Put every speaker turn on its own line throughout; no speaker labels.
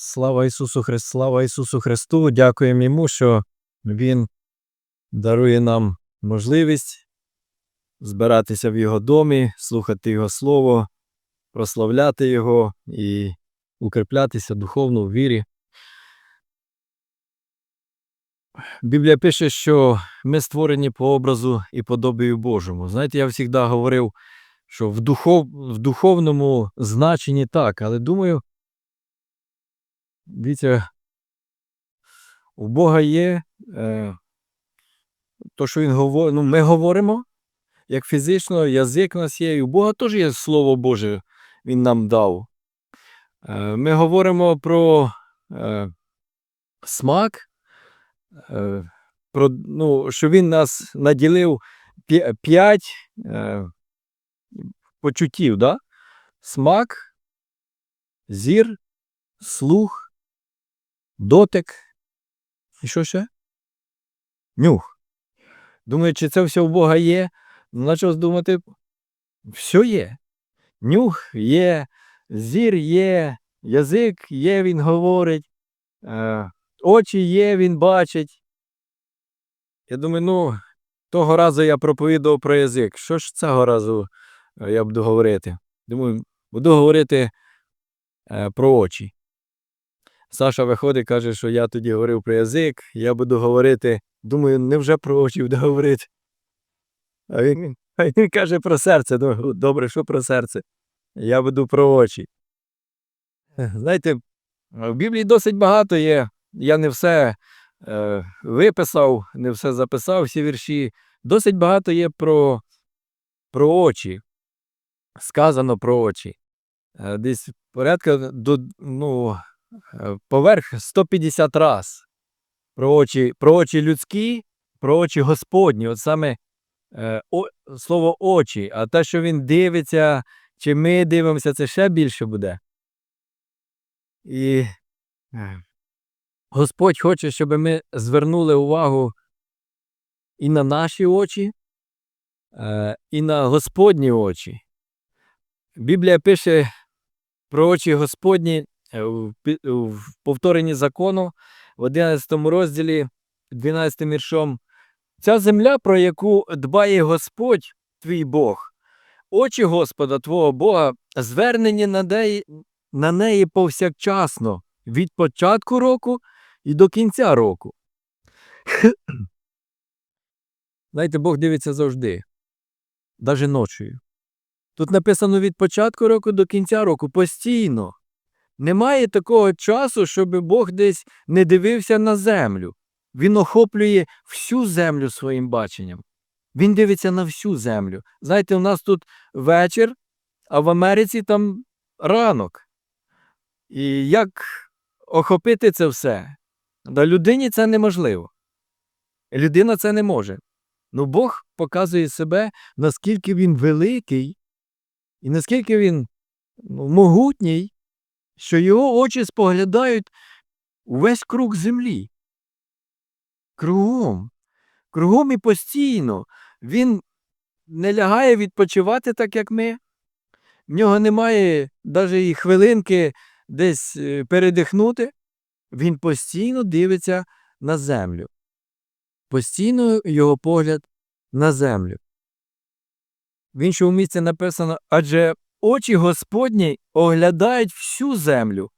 Слава Ісусу Христу, слава Ісусу Христу. Дякуємо Йому, що Він дарує нам можливість збиратися в Його домі, слухати Його Слово, прославляти Його і укріплятися духовно в вірі. Біблія пише, що ми створені по образу і подобію Божому. Знаєте, я завжди говорив, що в, духов, в духовному значенні так, але думаю, дивіться, у Бога є е, то, що Він говорить, ну, ми говоримо, як фізично, язик у нас є, і у Бога теж є Слово Боже, Він нам дав. Е, ми говоримо про е, смак, е, про, ну, що Він нас наділив п'я- п'ять е, почуттів, да? смак, зір, слух, дотик. І що ще? Нюх. Думаю, чи це все у Бога є? Ну, Почав думати, все є. Нюх є, зір є, язик є, він говорить, е, очі є, він бачить. Я думаю, ну, того разу я проповідав про язик. Що ж цього разу е, я буду говорити? Думаю, буду говорити е, про очі. Саша виходить, каже, що я тоді говорив про язик, я буду говорити, думаю, невже про очі буду говорити. А він, а він каже про серце. Ну, добре, що про серце? Я буду про очі. Знаєте, в Біблії досить багато є. Я не все е, виписав, не все записав, всі вірші. Досить багато є про, про очі. Сказано про очі. Е, десь порядка до, ну, поверх 150 раз. Про очі, про очі людські, про очі Господні. От саме е, о, слово очі, а те, що він дивиться, чи ми дивимося, це ще більше буде. І е, Господь хоче, щоб ми звернули увагу і на наші очі, е, і на Господні очі. Біблія пише про очі Господні е, в повторенні закону в 11 розділі, 12 віршом. Ця земля, про яку дбає Господь, твій Бог, очі Господа Твого Бога звернені на неї, на неї повсякчасно, від початку року і до кінця року. Знаєте, Бог дивиться завжди, навіть ночою. Тут написано від початку року до кінця року постійно. Немає такого часу, щоб Бог десь не дивився на землю. Він охоплює всю землю своїм баченням. Він дивиться на всю землю. Знаєте, у нас тут вечір, а в Америці там ранок. І як охопити це все? Да людині це неможливо. Людина це не може. Ну Бог показує себе, наскільки він великий і наскільки він ну, могутній, що його очі споглядають увесь круг землі. Кругом. Кругом і постійно. Він не лягає відпочивати так, як ми. В нього немає навіть і хвилинки десь е, передихнути. Він постійно дивиться на землю. Постійно його погляд на землю. В іншому місці написано, адже очі Господні оглядають всю землю,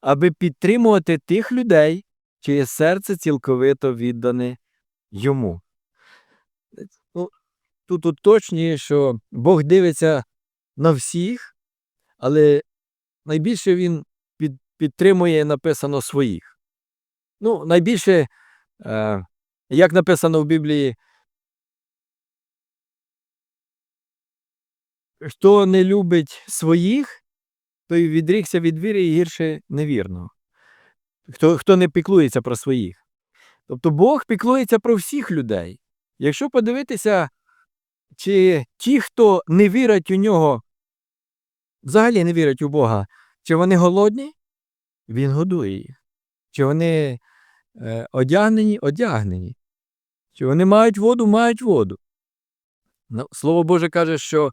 аби підтримувати тих людей, чиє серце цілковито віддане йому. Ну, тут уточнює, що Бог дивиться на всіх, але найбільше він під, підтримує написано своїх. Ну, найбільше, е, як написано в Біблії, хто не любить своїх, той відрікся від віри і гірше невірного. Хто, хто не піклується про своїх. Тобто Бог піклується про всіх людей. Якщо подивитися, чи ті, хто не вірять у нього, взагалі не вірять у Бога, чи вони голодні, він годує їх. Чи вони е, одягнені, одягнені. Чи вони мають воду, мають воду. Ну, Слово Боже каже, що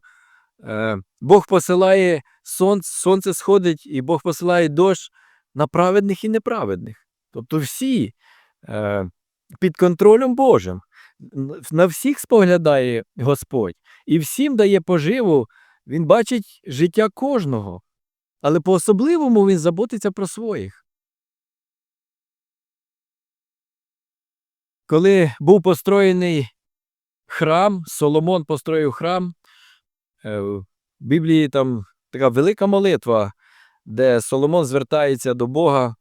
Бог посилає сонце, сонце сходить, і Бог посилає дощ на праведних і неправедних. Тобто всі е, під контролем Божим. На всіх споглядає Господь і всім дає поживу. Він бачить життя кожного, але по-особливому він заботиться про своїх. Коли був построєний храм, Соломон построїв храм, е, в Біблії там така велика молитва, де Соломон звертається до Бога,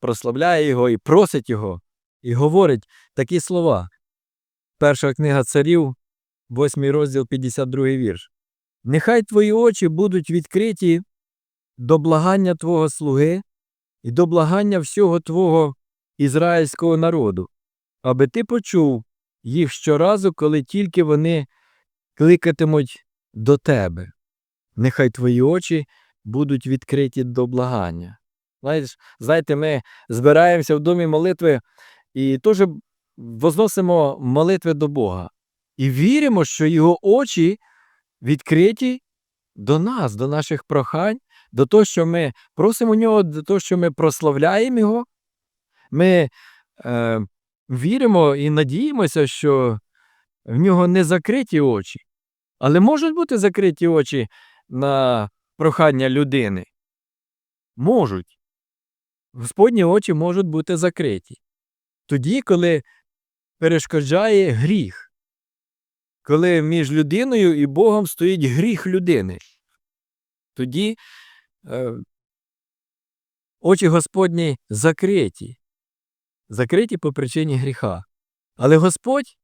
прославляє його і просить його, і говорить такі слова. Перша книга царів, 8 розділ, 52 вірш. Нехай твої очі будуть відкриті до благання Твого слуги і до благання всього Твого ізраїльського народу, аби ти почув їх щоразу, коли тільки вони кликатимуть до тебе. Нехай твої очі будуть відкриті до благання. Знаєте, ми збираємося в домі молитви і теж возносимо молитви до Бога. І віримо, що Його очі відкриті до нас, до наших прохань, до того, що ми просимо нього, до того, що ми прославляємо Його. Ми е, віримо і надіємося, що в нього не закриті очі. Але можуть бути закриті очі на прохання людини. Можуть. Господні очі можуть бути закриті. Тоді, коли перешкоджає гріх, коли між людиною і Богом стоїть гріх людини. Тоді е, очі Господні закриті, закриті по причині гріха. Але Господь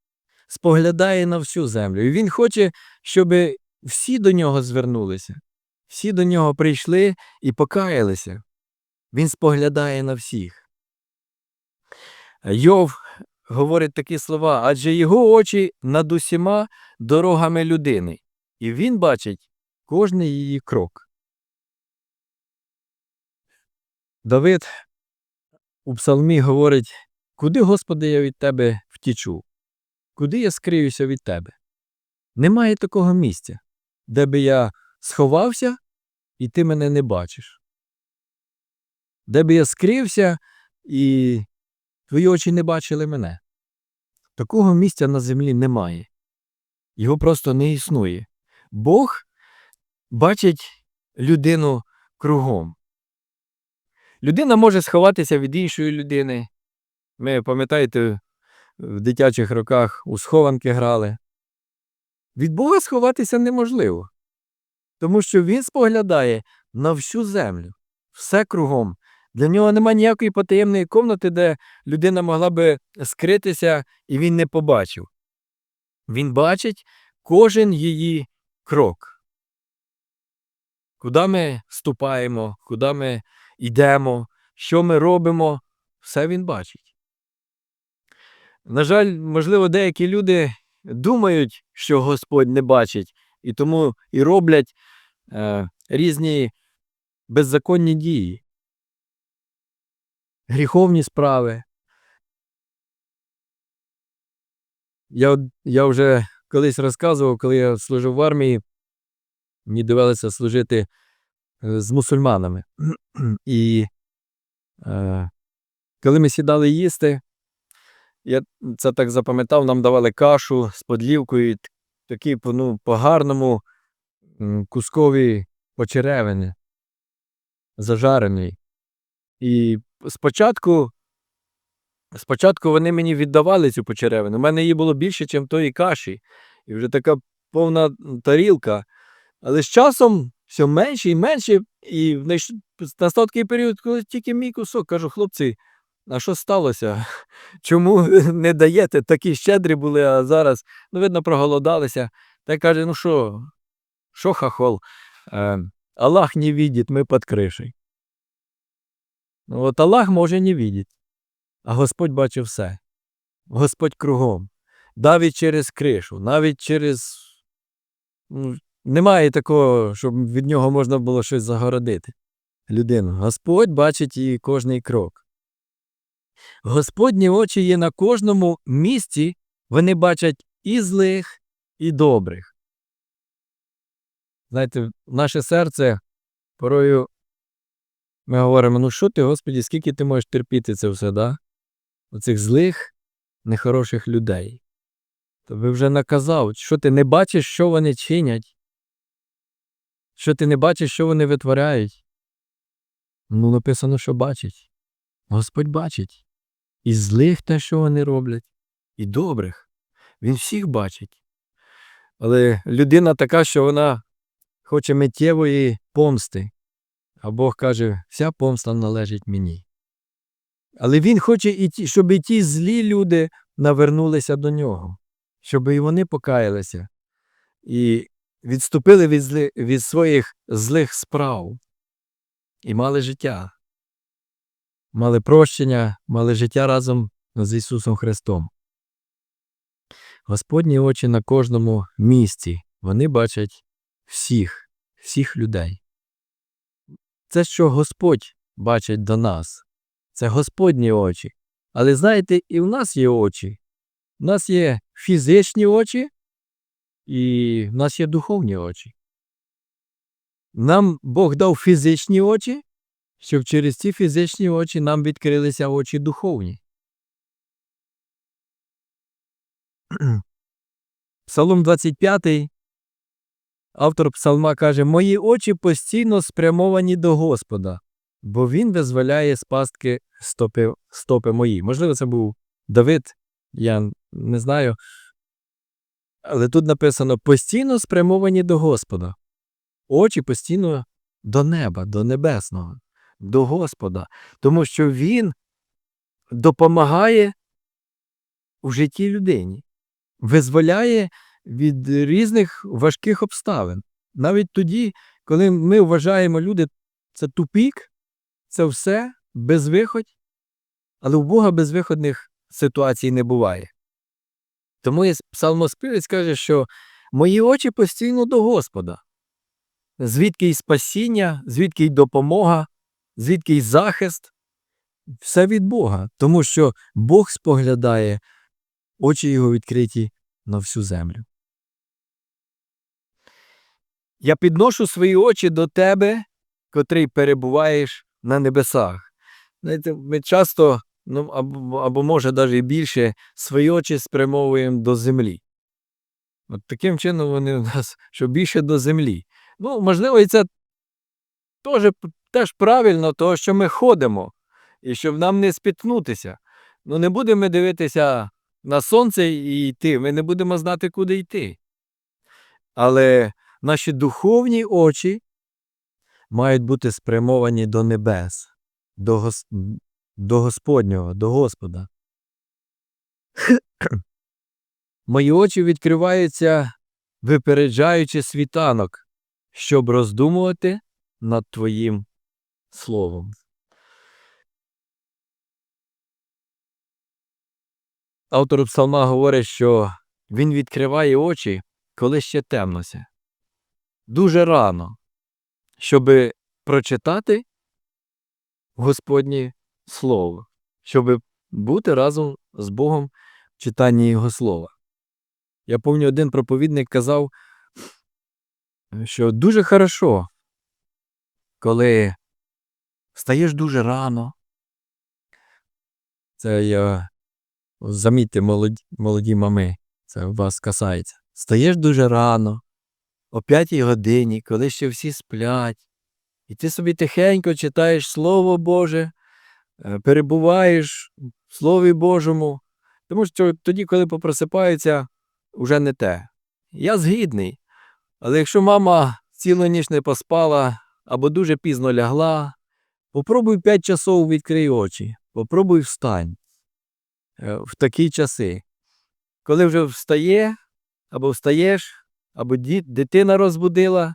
споглядає на всю землю, і Він хоче, щоб всі до нього звернулися, всі до нього прийшли і покаялися. Він споглядає на всіх. Йов говорить такі слова, адже його очі над усіма дорогами людини, і він бачить кожний її крок. Давид у псалмі говорить, куди, Господи, я від Тебе втічу? Куди я скриюся від Тебе? Немає такого місця, де би я сховався, і ти мене не бачиш. Де би я скрився, і твої очі не бачили мене. Такого місця на землі немає. Його просто не існує. Бог бачить людину кругом. Людина може сховатися від іншої людини. Ми, пам'ятаєте, в дитячих роках у схованки грали. Від Бога сховатися неможливо, тому що Він споглядає на всю землю, все кругом. Для нього немає ніякої потаємної комнати, де людина могла би скритися і він не побачив. Він бачить кожен її крок. Куди ми ступаємо, куди ми йдемо, що ми робимо, все він бачить. На жаль, можливо, деякі люди думають, що Господь не бачить, і тому і роблять е, різні беззаконні дії, гріховні справи. Я, я вже колись розказував, коли я служив в армії, мені довелося служити е, з мусульманами. І е, коли ми сідали їсти, я це так запам'ятав, нам давали кашу з подлівкою, такі ну, по-гарному кускові почеревини, зажарені. І спочатку, спочатку вони мені віддавали цю почеревину. У мене її було більше, ніж тої каші. І вже така повна тарілка. Але з часом все менше і менше. І настав такий період, коли тільки мій кусок. Кажу, хлопці, а що сталося? Чому не даєте? Такі щедрі були, а зараз, ну, видно, проголодалися. Та каже, ну що, що хахол? Е, Аллах не видит, ми під кришею. Ну, от Аллах може не видіти, а Господь бачив все. Господь кругом. Навіть через кришу, навіть через. Ну, немає такого, щоб від нього можна було щось загородити. Людину. Господь бачить її кожний крок. Господні очі є на кожному місці, вони бачать і злих, і добрих. Знаєте, наше серце порою Ми говоримо, ну що ти, Господі, скільки ти можеш терпіти це все, да? Оцих злих, нехороших людей. Тобі вже наказав, що ти не бачиш, що вони чинять, що ти не бачиш, що вони витворяють. Ну, написано, що бачить. Господь бачить. І злих те, що вони роблять, і добрих. Він всіх бачить. Але людина така, що вона хоче миттєвої помсти. А Бог каже, вся помста належить мені. Але він хоче, і ті, щоб і ті злі люди навернулися до нього, щоб і вони покаялися і відступили від, зли, від своїх злих справ і мали життя, мали прощення, мали життя разом з Ісусом Христом. Господні очі на кожному місці, вони бачать всіх, всіх людей. Це що Господь бачить до нас. Це Господні очі. Але знаєте, і в нас є очі. У нас є фізичні очі, і в нас є духовні очі. Нам Бог дав фізичні очі, щоб через ці фізичні очі нам відкрилися очі духовні. Псалом 25. Автор псалма каже: Мої очі постійно спрямовані до Господа, бо Він визволяє з пастки стопи, стопи мої. Можливо, це був Давид, я не знаю. Але тут написано постійно спрямовані до Господа. Очі постійно до неба, до небесного, до Господа, тому що Він допомагає у житті людині, визволяє від різних важких обставин. Навіть тоді, коли ми вважаємо люди, це тупік, це все безвиходь, але у Бога безвиходних ситуацій не буває. Тому псалмоспівець каже, що мої очі постійно до Господа. Звідки й спасіння, звідки й допомога, звідки й захист, все від Бога, тому що Бог споглядає, очі його відкриті на всю землю. Я підношу свої очі до тебе, котрий перебуваєш на небесах. Знаєте, ми часто, ну або, або може навіть більше, свої очі спрямовуємо до землі. От таким чином вони у нас що більше до землі. Ну, можливо, і це теж, теж правильно, того, що ми ходимо, і щоб нам не спіткнутися. Ну, не будемо дивитися на сонце і йти, ми не будемо знати, куди йти. Але наші духовні очі мають бути спрямовані до небес, до, гос... до Господнього, до Господа. Мої очі відкриваються, випереджаючи світанок, щоб роздумувати над Твоїм словом. Автор псалма говорить, що він відкриває очі, коли ще темнося. Дуже рано, щоб прочитати Господнє Слово, щоб бути разом з Богом в читанні Його Слова. Я пам'ятаю, один проповідник казав, що дуже хорошо, коли встаєш дуже рано. Це я замітьте, молоді, молоді мами, це вас касається. Стаєш дуже рано, о п'ятій годині, коли ще всі сплять, і ти собі тихенько читаєш Слово Боже, е, перебуваєш в Слові Божому, тому що тоді, коли попросипаються, вже не те. Я згідний. Але якщо мама цілу ніч не поспала або дуже пізно лягла, попробуй п'ять часов відкрий очі, попробуй встань е, в такі часи. Коли вже встає, або встаєш, або дитина розбудила,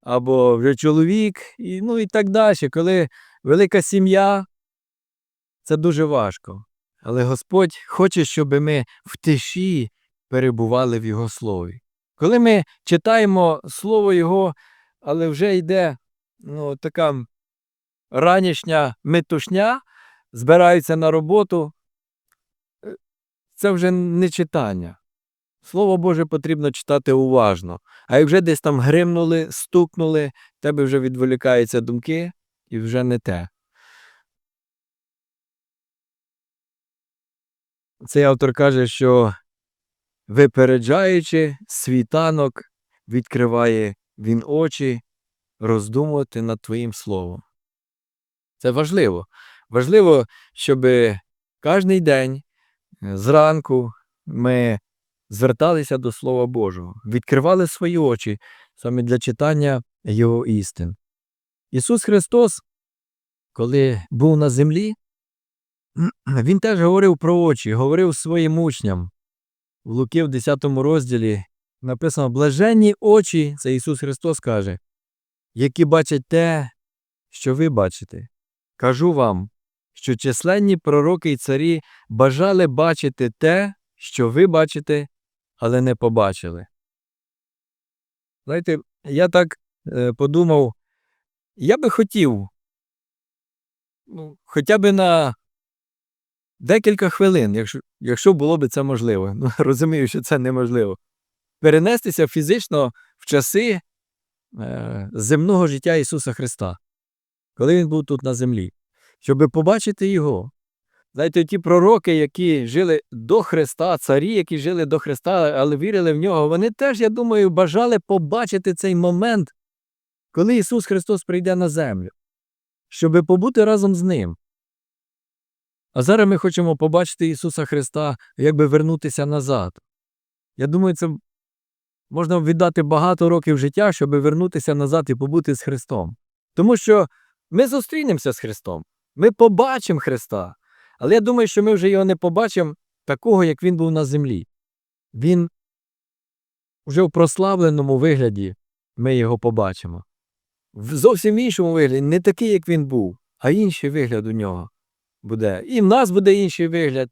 або вже чоловік, і, ну і так далі. Коли велика сім'я, це дуже важко. Але Господь хоче, щоб ми в тиші перебували в Його слові. Коли ми читаємо Слово Його, але вже йде ну, така ранішня метушня, збираються на роботу, е, це вже не читання. Слово Боже потрібно читати уважно. А як вже десь там гримнули, стукнули, тебе вже відволікаються думки, і вже не те. Цей автор каже, що випереджаючи світанок, відкриває він очі роздумувати над твоїм словом. Це важливо. Важливо, щоб кожен день е, зранку ми зверталися до Слова Божого, відкривали свої очі саме для читання Його істин. Ісус Христос, коли був на землі, Він теж говорив про очі, говорив своїм учням. В Луки в 10 розділі написано Блаженні очі, це Ісус Христос каже, які бачать те, що ви бачите. Кажу вам, що численні пророки й царі бажали бачити те, що ви бачите, але не побачили. Знаєте, я так е, подумав, я би хотів, ну, хоча б на декілька хвилин, якщо, якщо було б це можливо. Ну, розумію, що це неможливо. Перенестися фізично в часи е, земного життя Ісуса Христа, коли Він був тут на землі, щоб побачити Його. Знаєте, ті пророки, які жили до Христа, царі, які жили до Христа, але вірили в нього, вони теж, я думаю, бажали побачити цей момент, коли Ісус Христос прийде на землю, щоб побути разом з Ним. А зараз ми хочемо побачити Ісуса Христа, якби вернутися назад. Я думаю, це можна віддати багато років життя, щоб вернутися назад і побути з Христом. Тому що ми зустрінемося з Христом, ми побачимо Христа. Але я думаю, що ми вже його не побачимо такого, як він був на землі. Він вже в прославленому вигляді ми його побачимо. В зовсім іншому вигляді, не такий, як він був, а інший вигляд у нього буде. І в нас буде інший вигляд.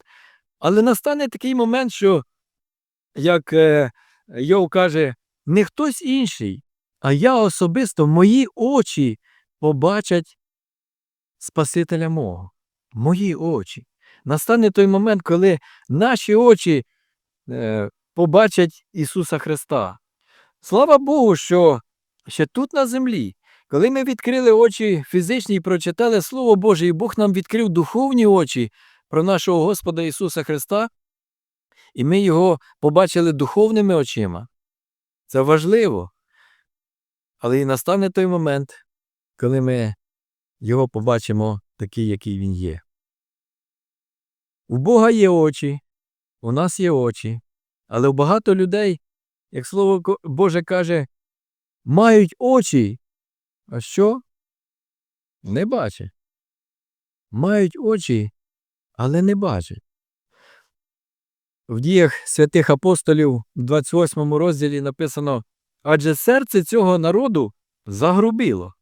Але настане такий момент, що, як е, Йов каже, не хтось інший, а я особисто мої очі побачать Спасителя мого. Мої очі. Настане той момент, коли наші очі е, побачать Ісуса Христа. Слава Богу, що ще тут на землі, коли ми відкрили очі фізичні і прочитали Слово Боже, і Бог нам відкрив духовні очі про нашого Господа Ісуса Христа, і ми Його побачили духовними очима. Це важливо. Але і настане той момент, коли ми Його побачимо такий, який Він є. У Бога є очі, у нас є очі, але у багато людей, як Слово Боже каже, мають очі, а що? Не бачать. Мають очі, але не бачать. В діях святих апостолів в 28 розділі написано Адже серце цього народу загрубіло,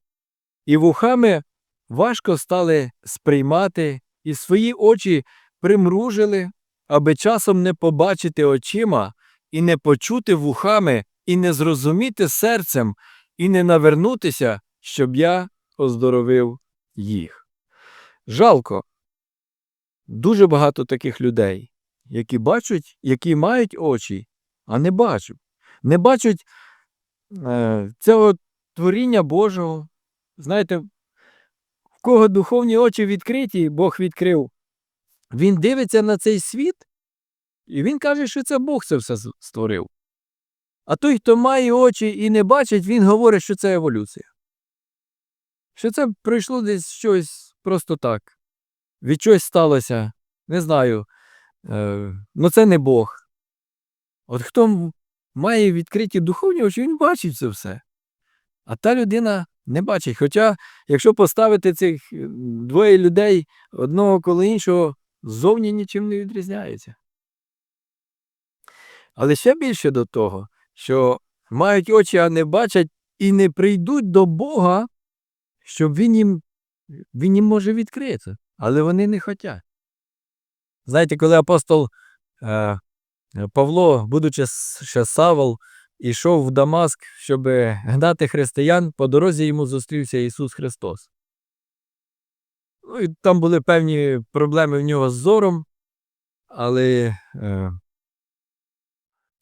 і вухами важко стали сприймати, і свої очі примружили, аби часом не побачити очима, і не почути вухами, і не зрозуміти серцем, і не навернутися, щоб я оздоровив їх. Жалко. Дуже багато таких людей, які бачать, які мають очі, а не бачать. Не бачать е, цього творіння Божого. Знаєте, кого духовні очі відкриті, Бог відкрив, він дивиться на цей світ, і він каже, що це Бог це все створив. А той, хто має очі і не бачить, він говорить, що це еволюція. Що це прийшло десь щось просто так. Від чогось сталося. Не знаю. Е, ну це не Бог. От хто має відкриті духовні очі, він бачить це все. А та людина не бачить. Хоча, якщо поставити цих е, двоє людей одного коло іншого, зовні нічим не відрізняються. Але ще більше до того, що мають очі, а не бачать, і не прийдуть до Бога, щоб він їм, він їм може відкрити. Але вони не хочуть. Знаєте, коли апостол е, Павло, будучи ще Савол, ішов в Дамаск, щоб гнати християн, по дорозі йому зустрівся Ісус Христос. Ну, і там були певні проблеми в нього з зором, але е,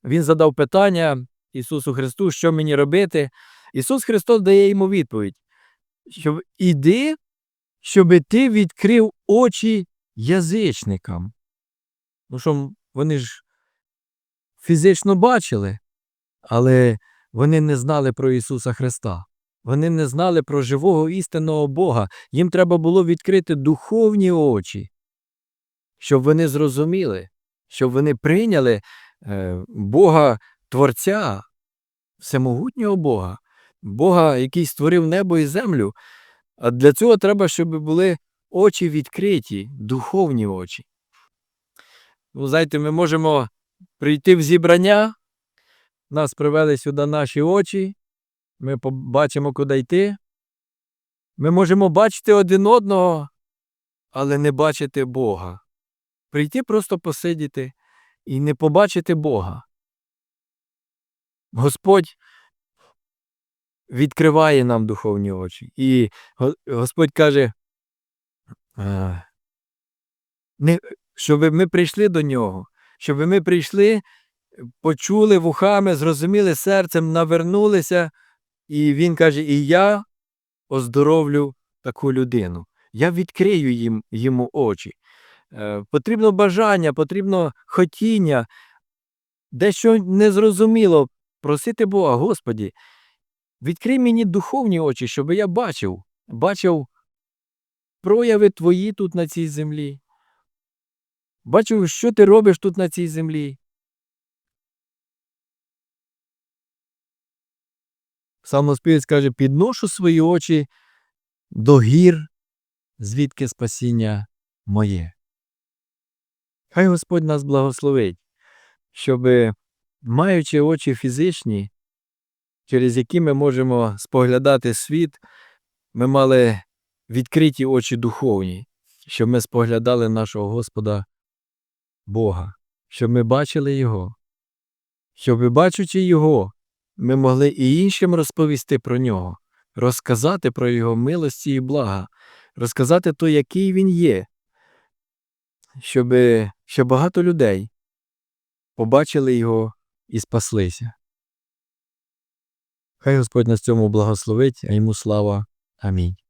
він задав питання Ісусу Христу, що мені робити. Ісус Христос дає йому відповідь, що іди щоб ти відкрив очі язичникам. Ну що вони ж фізично бачили, але вони не знали про Ісуса Христа. Вони не знали про живого істинного Бога. Їм треба було відкрити духовні очі, щоб вони зрозуміли, щоб вони прийняли е, Бога Творця, всемогутнього Бога, Бога, який створив небо і землю. А для цього треба, щоб були очі відкриті, духовні очі. Ну, знаєте, ми можемо прийти в зібрання, нас привели сюди наші очі, ми побачимо, куди йти. Ми можемо бачити один одного, але не бачити Бога. Прийти просто посидіти і не побачити Бога. Господь відкриває нам духовні очі. І Господь каже, щоб ми прийшли до нього, щоб ми прийшли, почули вухами, зрозуміли серцем, навернулися, і він каже: І я оздоровлю таку людину. Я відкрию їм, йому очі. Е, потрібно бажання, потрібно хотіння, дещо незрозуміло просити Бога, Господі, відкрий мені духовні очі, щоб я бачив, бачив прояви твої тут на цій землі. Бачив, що ти робиш тут на цій землі. Псалмоспівець каже, підношу свої очі до гір, звідки спасіння моє. Хай Господь нас благословить, щоб, маючи очі фізичні, через які ми можемо споглядати світ, ми мали відкриті очі духовні, щоб ми споглядали нашого Господа Бога, щоб ми бачили Його, щоб, бачучи Його, ми могли і іншим розповісти про нього, розказати про Його милості і блага, розказати то, який Він є, щоб, ще багато людей побачили Його і спаслися. Хай Господь нас цьому благословить, а йому слава. Амінь.